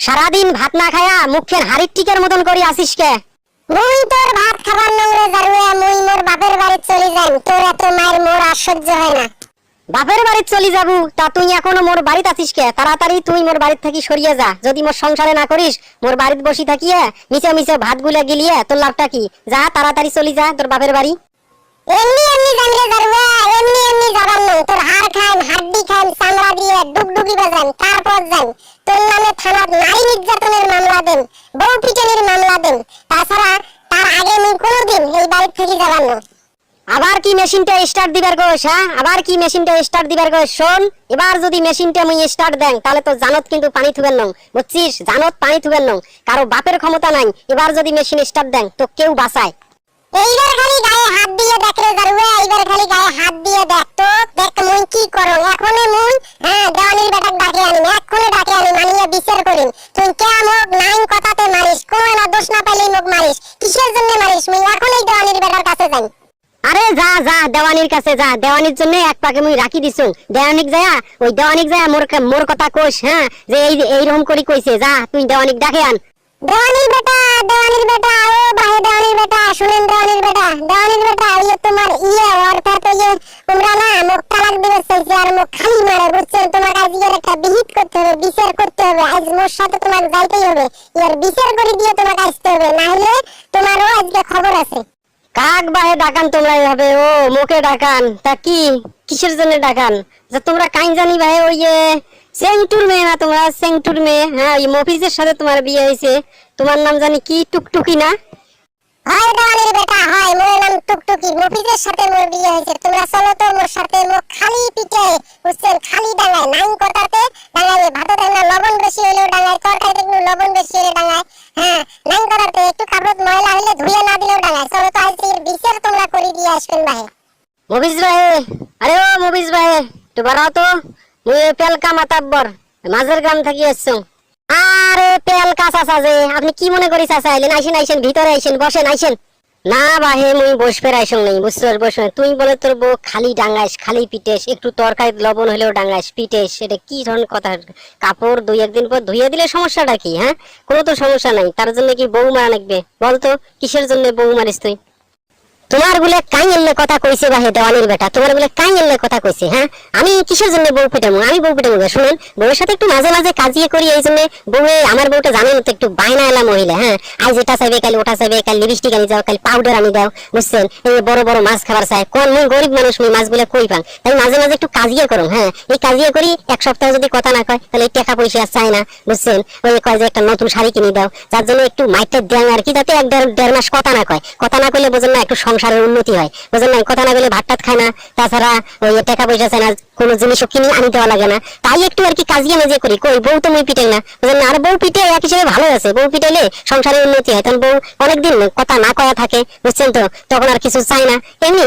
সারাদিন ভাত না খায়া মুখের হাড়ির টিকের মতন করি আসিস কে? মুই তোর ভাত খাবার নোংরে জারুয়া মুই মোর বাপের বাড়ি চলে যাই তোর এত মায়ের মোর সহ্য হয় না। বাপের বাড়ি চলি যাবু? তা তুই এখনও মোর বাড়িতে আসিস কে? তাড়াতাড়ি তুই মোর বাড়ির থাকি সরিয়ে যা। যদি মোর সংসারে না করিস মোর বাড়িতে বসি থাকিয়ে মিছে মিছে ভাত গুলে গিলিয়ে তোর লাভটা কি? যা তাড়াতাড়ি চলি যা তোর বাপের বাড়ি। এমনি এমনি জানলে জারুয়া এমনি এমনি যাবার নয় তোর তারপর যান। তোর নামে থানাত নারী নির্যাতনের মামলা দেন বউ পিটনের মামলা দেন তাছাড়া তার আগে মুই কোনোদিন এই বাড়ির থেকে যাবার নয় আবার কি মেশিনটা স্টার্ট দিবার গোস হ্যাঁ আবার কি মেশিনটা স্টার্ট দিবার গোস শোন এবার যদি মেশিনটা মুই স্টার্ট দেন তাহলে তো জানত কিন্তু পানি থুবেন নং। বুঝছিস? জানত পানি থুবেন নং। কারও বাপের ক্ষমতা নাই। এবার যদি মেশিন স্টার্ট দেন তো কেউ বাঁচায়। এইবার খালি গায়ে হাত দিয়ে দেখ রে জারুয়া এইবার খালি গায়ে হাত দিয়ে দেখ তো। দেখ মুই কি করো? এখনে মুই হ্যাঁ দেওয়ানির বেটাক ডাকে আনি এখনে ডাকে আনি মানিয়ে বিচার করিম তুই কে মোক নাইন কথাতে মারিস কোনো না মোক মারিস। কিসের জন্য মারিস? মুই এখন এই দেওয়ানির বেটার কাছে যাই। আরে যা যা দেওয়ানির কাছে যা। দেওয়ানির জন্য এক পাকে মুই রাখি দিছু দেওয়ানিক যায়া ওই দেওয়ানিক যায়া মোর মোর কথা কইস হ্যাঁ? যে এই এইরকম করি কইছে যা তুই দেওয়ানিক ডাকে আন। দেওয়ানির বেটা দেওয়ানির বেটা ও ভাই দেওয়ানির বেটা শুনেন দেওয়ানির বেটা দেওয়ানির বেটা ইয়ে তোমার ইয়ে বিচার করতে হবে। আজ মোর সাথে তোমার যাইতেই হবে। ইয়ার বিচার করে দিয়ে তোমাকে আসতে হবে। না হলে তোমারও আজকে খবর আছে। কাক বাহে ডাকান তোমরা এভাবে ও মুখে ডাকান। তা কি? কিসের জন্য ডাকান? যে তোমরা কাইন জানি ভাই ওই সেংটুর মেয়ে না তোমরা? সেংটুর মেয়ে। হ্যাঁ ওই মফিজের সাথে তোমার বিয়ে হয়েছে। তোমার নাম জানি কি? টুকটুকি না? হয় দেওয়ানির বেটা হয়। মোর নাম টুকটুকি। মফিজের সাথে মোর বিয়ে হয়েছে। তোমরা চলো তো মোর সাথে। মুখ খালি পিঠে বুঝছেন? খালি ডাঙায়। নাইন কথাতে ভাত ডাঙা লবণ বেশি ডাঙায় একটু লবণ বেশি ডাঙায় হ্যাঁ নাইন কথাতে একটু কাপড় ময়লা ধুয়ে না দিলেও ডাঙায়, চলো তো তোমরা করে দিয়ে আসবেন ভাই ভাই আরে ও ভাই তো বাড়াও তো মুই পেলকা মাতাব্বর, মাঝের গ্রাম থেকে এসছো। আরে পেলকা চাচা যে, আপনি কি মনে করি চাচা আইলেন আইসেন আইসেন ভিতরে আইসেন বসেন আইসেন না বাহে, মুই বসবে আইসং নেই, বুঝতে পারব তুই বলে তোর বউ খালি ডাঙ্গাইস, খালি পিটেস, একটু তরকারি লবণ হলেও ডাঙ্গাইস, পিটেস, এটা কি ধরনের কথা? কাপড় দুই একদিন পর ধুয়ে দিলে সমস্যাটা কি হ্যাঁ? কোনো তো সমস্যা নাই, তার জন্য কি বউ মারা লাগবে? বলতো, কিসের জন্য বউ মারিস তুই? তোমার বলে কাই এলে কথা কইছে বা বাহে দেওয়ানির বেটা? তোমার বলে কাই এলে কথা কইছে হ্যাঁ? আমি কিসের জন্য বউ পিটামু আমি বউ পিটামু শুনেন। বউয়ের সাথে একটু মাঝে মাঝে কাজিয়ে করি, এই জন্য বউয়ে আমার বউটা জানেন তো, একটু বায়না এলা মহিলা হ্যাঁ? আজ এটা চাইবে, কাল ওটা চাইবে, কাল লিপস্টিক আনি যাও, কাল পাউডার আনি দাও বুঝছেন? এই বড় বড় মাছ খাবার চাই কোন মুই গরিব মানুষ মুই মাছগুলো কই পান? তাই মাঝে মাঝে একটু কাজিয়ে করুন হ্যাঁ? এই কাজিয়ে করি, এক সপ্তাহ যদি কথা না কয়, তাহলে টাকা পয়সা আর চাই না, বুঝছেন? ওই কয় যে একটা নতুন শাড়ি কিনে দাও, যার জন্য একটু মাইটটা দেন আর কি, যাতে এক দেড় মাস কথা না কয়। কথা না কইলে বোঝেন না, একটু সংসারের উন্নতি হয়। বুঝলেন না কথা না বলে ভাত টাত খায় না, তাছাড়া ওই টাকা পয়সা চায় না, কোনো জিনিসও কিনে আনি দেওয়া লাগে না। তাই একটু আর কি কাজিয়ে মেজে করি। কই, বউ তো মুই পিটাই না। বুঝলেন না আর বউ পিটে এক হিসেবে ভালো আছে। বউ পিটাইলে সংসারের উন্নতি হয়। তখন বউ অনেকদিন কথা না কয়া থাকে, বুঝছেন তো? তখন আর কিছু চায় না। এমনি